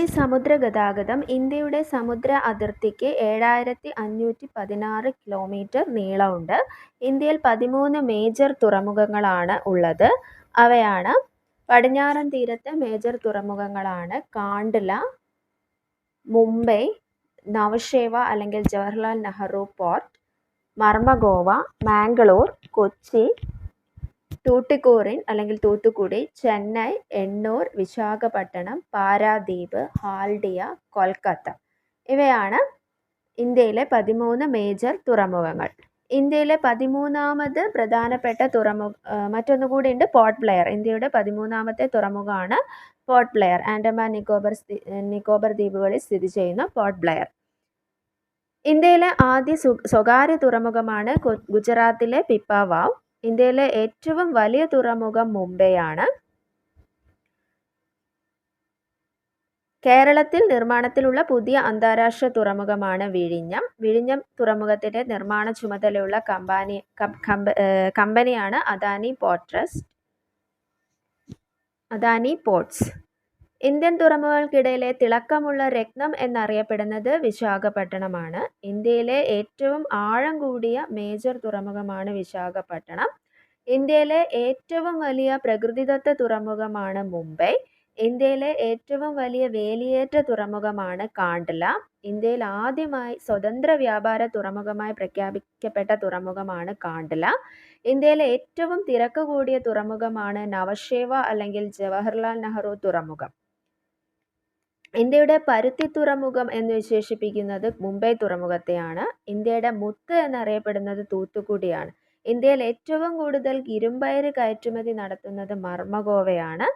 ഇനി സമുദ്ര ഗതാഗതം ഇന്ത്യയുടെ സമുദ്ര അതിർത്തിക്ക് ഏഴായിരത്തി അഞ്ഞൂറ്റി പതിനാറ് കിലോമീറ്റർ നീളമുണ്ട്. ഇന്ത്യയിൽ പതിമൂന്ന് മേജർ തുറമുഖങ്ങളാണ് ഉള്ളത്. അവയാണ് പടിഞ്ഞാറൻ തീരത്തെ മേജർ തുറമുഖങ്ങളാണ് കാണ്ട്ല മുംബൈ നവഷേവ അല്ലെങ്കിൽ ജവഹർലാൽ നെഹ്റു പോർട്ട് മർമഗോവ മാംഗ്ലൂർ കൊച്ചി തൂട്ടിക്കോറിൻ അല്ലെങ്കിൽ തൂത്തുക്കുടി ചെന്നൈ എണ്ണൂർ വിശാഖപട്ടണം പാരാദ്വീപ് ഹാൽഡിയ കൊൽക്കത്ത. ഇവയാണ് ഇന്ത്യയിലെ പതിമൂന്ന് മേജർ തുറമുഖങ്ങൾ. ഇന്ത്യയിലെ പതിമൂന്നാമത് പ്രധാനപ്പെട്ട തുറമുഖ മറ്റൊന്നു ഉണ്ട് പോർട്ട് ബ്ലെയർ. ഇന്ത്യയുടെ പതിമൂന്നാമത്തെ തുറമുഖമാണ് പോർട്ട് ബ്ലെയർ. ആൻഡമാൻ നിക്കോബർ നിക്കോബർ ദ്വീപുകളിൽ സ്ഥിതി ചെയ്യുന്ന പോർട്ട് ബ്ലെയർ. ഇന്ത്യയിലെ ആദ്യ സ്വകാര്യ തുറമുഖമാണ് ഗുജറാത്തിലെ പിപ്പാവാവ്. ഇന്ത്യയിലെ ഏറ്റവും വലിയ തുറമുഖം മുംബൈയാണ്. കേരളത്തിൽ നിർമ്മാണത്തിലുള്ള പുതിയ അന്താരാഷ്ട്ര തുറമുഖമാണ് വിഴിഞ്ഞം. വിഴിഞ്ഞം തുറമുഖത്തിന്റെ നിർമ്മാണ ചുമതലയുള്ള കമ്പാനി കമ്പനിയാണ് Adani ports. Adani ports. Indian തുറമുഖങ്ങൾക്കിടയിലെ തിളക്കമുള്ള രത്നം എന്നറിയപ്പെടുന്നത് വിശാഖപട്ടണമാണ്. ഇന്ത്യയിലെ ഏറ്റവും ആഴം കൂടിയ മേജർ തുറമുഖമാണ് വിശാഖപട്ടണം. ഇന്ത്യയിലെ ഏറ്റവും വലിയ പ്രകൃതിദത്ത തുറമുഖമാണ് മുംബൈ. ഇന്ത്യയിലെ ഏറ്റവും വലിയ വേലിയേറ്റ തുറമുഖമാണ് കാണ്ടല ഇന്ത്യയിൽ ആദ്യമായി സ്വതന്ത്ര വ്യാപാര തുറമുഖമായി പ്രഖ്യാപിക്കപ്പെട്ട തുറമുഖമാണ് കാണ്ടല ഇന്ത്യയിലെ ഏറ്റവും തിരക്ക് കൂടിയ തുറമുഖമാണ് നവശേവ അല്ലെങ്കിൽ ജവഹർലാൽ നെഹ്റു തുറമുഖം. ഇന്ത്യയുടെ പരുത്തി തുറമുഖം എന്ന് വിശേഷിപ്പിക്കുന്നത് മുംബൈ തുറമുഖത്തെയാണ്. ഇന്ത്യയുടെ മുത്ത് എന്നറിയപ്പെടുന്നത് തൂത്തുക്കുടിയാണ്. ഇന്ത്യയിൽ ഏറ്റവും കൂടുതൽ ഇരുമ്പയര് കയറ്റുമതി നടത്തുന്നത് മർമ്മഗോവയാണ്.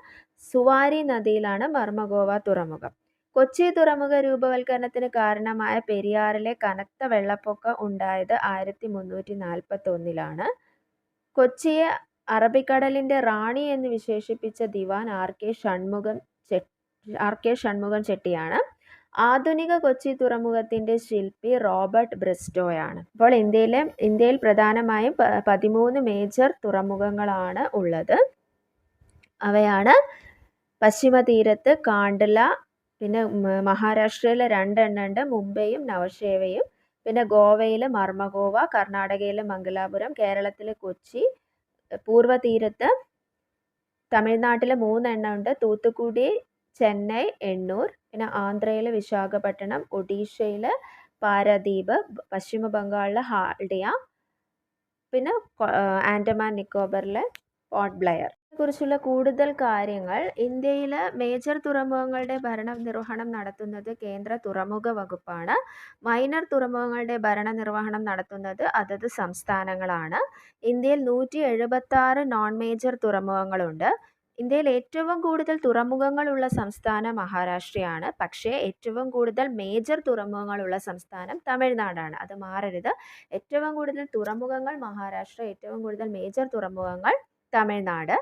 സുവാരി നദിയിലാണ് മർമ്മഗോവ തുറമുഖം. കൊച്ചി തുറമുഖ രൂപവൽക്കരണത്തിന് കാരണമായ പെരിയാറിലെ കനത്ത വെള്ളപ്പൊക്കം ഉണ്ടായത് ആയിരത്തി മുന്നൂറ്റി നാൽപ്പത്തി ഒന്നിലാണ് കൊച്ചിയെ അറബിക്കടലിന്റെ റാണി എന്ന് വിശേഷിപ്പിച്ച ദിവാൻ R K Shanmukham R K Shanmukham ചെട്ടിയാണ്. ആധുനിക കൊച്ചി തുറമുഖത്തിന്റെ ശില്പി റോബർട്ട് ബ്രിസ്റ്റോയാണ്. അപ്പോൾ ഇന്ത്യയിലെ ഇന്ത്യയിൽ പ്രധാനമായും പതിമൂന്ന് മേജർ തുറമുഖങ്ങളാണ് ഉള്ളത്. അവയാണ് പശ്ചിമ തീരത്ത് കാണ്ടല പിന്നെ മഹാരാഷ്ട്രയിലെ രണ്ടെണ്ണം ഉണ്ട് മുംബൈയും നവഷേവയും പിന്നെ ഗോവയിൽ മർമഗോവ കർണാടകയിലെ മംഗലാപുരം കേരളത്തിലെ കൊച്ചി പൂർവ തീരത്ത് തമിഴ്നാട്ടിൽ മൂന്നെണ്ണം ഉണ്ട് തൂത്തുക്കുടി ചെന്നൈ എണ്ണൂർ പിന്നെ ആന്ധ്രയിലെ വിശാഖപട്ടണം ഒഡീഷയിൽ പാരദ്വീപ് പശ്ചിമ ബംഗാളിലെ ഹാൽഡിയ പിന്നെ ആൻഡമാൻ നിക്കോബറിലെ പോർട്ട് ബ്ലെയർ. കുറിച്ചുള്ള കൂടുതൽ കാര്യങ്ങൾ ഇന്ത്യയിലെ മേജർ തുറമുഖങ്ങളുടെ ഭരണ നിർവഹണം നടത്തുന്നത് കേന്ദ്ര തുറമുഖ വകുപ്പാണ്. മൈനർ തുറമുഖങ്ങളുടെ ഭരണ നിർവഹണം നടത്തുന്നത് അതത് സംസ്ഥാനങ്ങളാണ്. ഇന്ത്യയിൽ നൂറ്റി എഴുപത്താറ് നോൺ മേജർ തുറമുഖങ്ങളുണ്ട്. ഇന്ത്യയിൽ ഏറ്റവും കൂടുതൽ തുറമുഖങ്ങളുള്ള സംസ്ഥാനം മഹാരാഷ്ട്രയാണ്. പക്ഷേ ഏറ്റവും കൂടുതൽ മേജർ തുറമുഖങ്ങളുള്ള സംസ്ഥാനം തമിഴ്നാടാണ്. അത് മാറരുത്. ഏറ്റവും കൂടുതൽ തുറമുഖങ്ങൾ മഹാരാഷ്ട്ര ഏറ്റവും കൂടുതൽ മേജർ തുറമുഖങ്ങൾ തമിഴ്നാട്.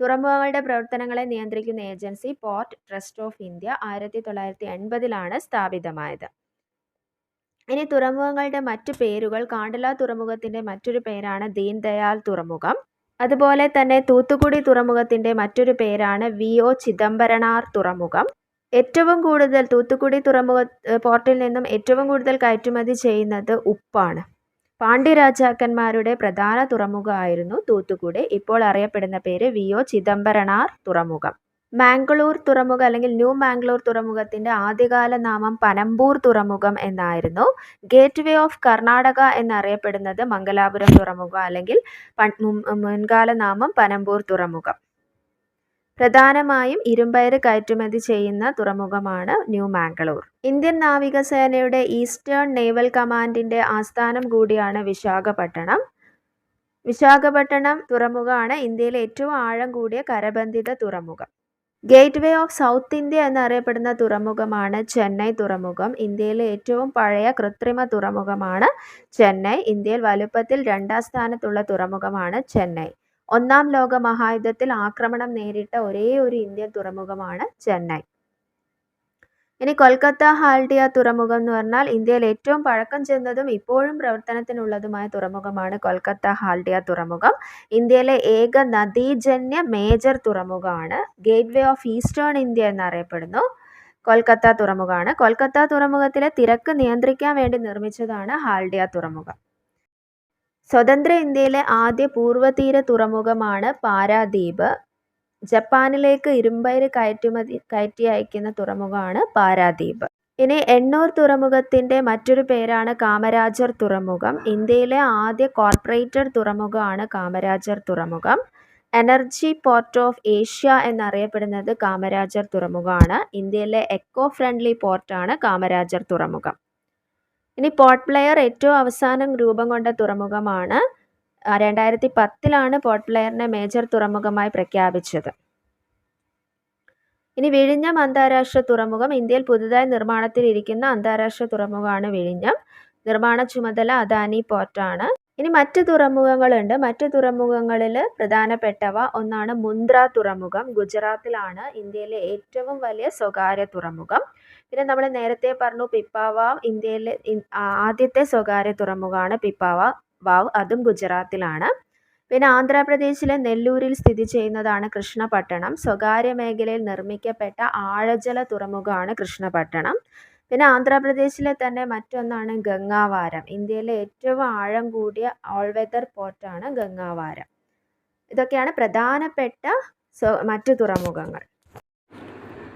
തുറമുഖങ്ങളുടെ പ്രവർത്തനങ്ങളെ നിയന്ത്രിക്കുന്ന agency port trust of India ആയിരത്തി തൊള്ളായിരത്തി എൺപതിലാണ് സ്ഥാപിതമായത്. ഇനി തുറമുഖങ്ങളുടെ മറ്റു പേരുകൾ കാണ്ടല തുറമുഖത്തിന്റെ മറ്റൊരു പേരാണ് ദീൻദയാൽ തുറമുഖം. അതുപോലെ തന്നെ തൂത്തുക്കുടി തുറമുഖത്തിന്റെ മറ്റൊരു പേരാണ് വി ഒ ചിദംബരനാർ തുറമുഖം. ഏറ്റവും കൂടുതൽ തൂത്തുക്കുടി തുറമുഖ പോർട്ടിൽ നിന്നും ഏറ്റവും കൂടുതൽ കയറ്റുമതി ചെയ്യുന്നത് ഉപ്പാണ്. പാണ്ഡ്യരാജാക്കന്മാരുടെ പ്രധാന തുറമുഖമായിരുന്നു തൂത്തുക്കുടി. ഇപ്പോൾ അറിയപ്പെടുന്ന പേര് വി ഒ ചിദംബരനാർ തുറമുഖം. മാംഗ്ലൂർ തുറമുഖം അല്ലെങ്കിൽ ന്യൂ മാംഗ്ലൂർ തുറമുഖത്തിന്റെ ആദ്യകാല നാമം പനമ്പൂർ തുറമുഖം എന്നായിരുന്നു. ഗേറ്റ് വേ ഓഫ് കർണാടക എന്നറിയപ്പെടുന്നത് മംഗലാപുരം തുറമുഖം അല്ലെങ്കിൽ മുൻകാല നാമം പനമ്പൂർ തുറമുഖം. പ്രധാനമായും ഇരുമ്പയര് കയറ്റുമതി ചെയ്യുന്ന തുറമുഖമാണ് ന്യൂ മാംഗ്ലൂർ. ഇന്ത്യൻ നാവികസേനയുടെ ഈസ്റ്റേൺ നേവൽ കമാൻഡിന്റെ ആസ്ഥാനം കൂടിയാണ് വിശാഖപട്ടണം. വിശാഖപട്ടണം തുറമുഖമാണ് ഇന്ത്യയിലെ ഏറ്റവും ആഴം കൂടിയ കരബന്ധിത തുറമുഖം. Gateway of south India എന്നറിയപ്പെടുന്ന തുറമുഖമാണ് ചെന്നൈ തുറമുഖം. ഇന്ത്യയിലെ ഏറ്റവും പഴയ കൃത്രിമ തുറമുഖമാണ് ചെന്നൈ. ഇന്ത്യയിൽ വലുപ്പത്തിൽ രണ്ടാം സ്ഥാനത്തുള്ള തുറമുഖമാണ് ചെന്നൈ. ഒന്നാം ലോക മഹായുദ്ധത്തിൽ ആക്രമണം നേരിട്ട ഒരേ ഒരു ഇന്ത്യൻ തുറമുഖമാണ് ചെന്നൈ. ഇനി കൊൽക്കത്ത ഹാൽഡിയ തുറമുഖം എന്ന് പറഞ്ഞാൽ ഇന്ത്യയിൽ ഏറ്റവും പഴക്കം ചെന്നതും ഇപ്പോഴും പ്രവർത്തനത്തിനുള്ളതുമായ തുറമുഖമാണ് കൊൽക്കത്ത ഹാൽഡിയ തുറമുഖം. ഇന്ത്യയിലെ ഏക നദീജന്യ മേജർ തുറമുഖമാണ്. Gateway of eastern India എന്നറിയപ്പെടുന്നു. കൊൽക്കത്ത തുറമുഖമാണ്. കൊൽക്കത്ത തുറമുഖത്തിലെ തിരക്ക് നിയന്ത്രിക്കാൻ വേണ്ടി നിർമ്മിച്ചതാണ് ഹാൽഡിയ തുറമുഖം. സ്വതന്ത്ര ഇന്ത്യയിലെ ആദ്യ പൂർവതീര തുറമുഖമാണ് പാരാദ്വീപ് ജപ്പാനിലേക്ക് ഇരുമ്പയിര് കയറ്റുമതി കയറ്റി അയക്കുന്ന തുറമുഖമാണ് പാരാദ്വീപ് ഇനി എണ്ണൂർ തുറമുഖത്തിന്റെ മറ്റൊരു പേരാണ് കാമരാജർ തുറമുഖം. ഇന്ത്യയിലെ ആദ്യ കോർപ്പറേറ്റഡ് തുറമുഖമാണ് കാമരാജർ തുറമുഖം. എനർജി പോർട്ട് ഓഫ് ഏഷ്യ എന്നറിയപ്പെടുന്നത് കാമരാജർ തുറമുഖമാണ്. ഇന്ത്യയിലെ എക്കോ ഫ്രണ്ട്ലി പോർട്ടാണ് കാമരാജർ തുറമുഖം. ഇനി പോർട്ട് പ്ലെയർ ഏറ്റവും അവസാനം രൂപം കൊണ്ട തുറമുഖമാണ് രണ്ടായിരത്തി പത്തിലാണ് പോർട്ട് ബ്ലെയറിനെ മേജർ തുറമുഖമായി പ്രഖ്യാപിച്ചത്. ഇനി വിഴിഞ്ഞം അന്താരാഷ്ട്ര തുറമുഖം. ഇന്ത്യയിൽ പുതുതായി നിർമ്മാണത്തിലിരിക്കുന്ന അന്താരാഷ്ട്ര തുറമുഖമാണ് വിഴിഞ്ഞം. നിർമ്മാണ ചുമതല അദാനി പോർട്ടാണ്. ഇനി മറ്റ് തുറമുഖങ്ങളുണ്ട്. മറ്റ് തുറമുഖങ്ങളിൽ പ്രധാനപ്പെട്ടവ ഒന്നാണ് മുന്ദ്ര തുറമുഖം. ഗുജറാത്തിലാണ് ഇന്ത്യയിലെ ഏറ്റവും വലിയ സ്വകാര്യ തുറമുഖം. പിന്നെ നമ്മൾ നേരത്തെ പറഞ്ഞു പിപ്പാവ. ഇന്ത്യയിലെ ആദ്യത്തെ സ്വകാര്യ തുറമുഖമാണ് പിപ്പാവാവ് വാവ് അതും ഗുജറാത്തിലാണ്. പിന്നെ ആന്ധ്രാപ്രദേശിലെ നെല്ലൂരിൽ സ്ഥിതി ചെയ്യുന്നതാണ് കൃഷ്ണപട്ടണം. സ്വകാര്യ മേഖലയിൽ നിർമ്മിക്കപ്പെട്ട ആഴജല തുറമുഖമാണ് കൃഷ്ണപട്ടണം. പിന്നെ ആന്ധ്രാപ്രദേശിലെ തന്നെ മറ്റൊന്നാണ് ഗംഗാവാരം. ഇന്ത്യയിലെ ഏറ്റവും ആഴം കൂടിയ ഓൾ വെതർ പോർട്ടാണ് ഗംഗാവാരം. ഇതൊക്കെയാണ് പ്രധാനപ്പെട്ട മറ്റു തുറമുഖങ്ങൾ.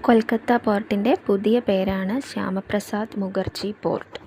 കൊൽക്കത്ത പോർട്ടിന്റെ പുതിയ പേരാണ് ശ്യാമപ്രസാദ് മുഖർജി പോർട്ട്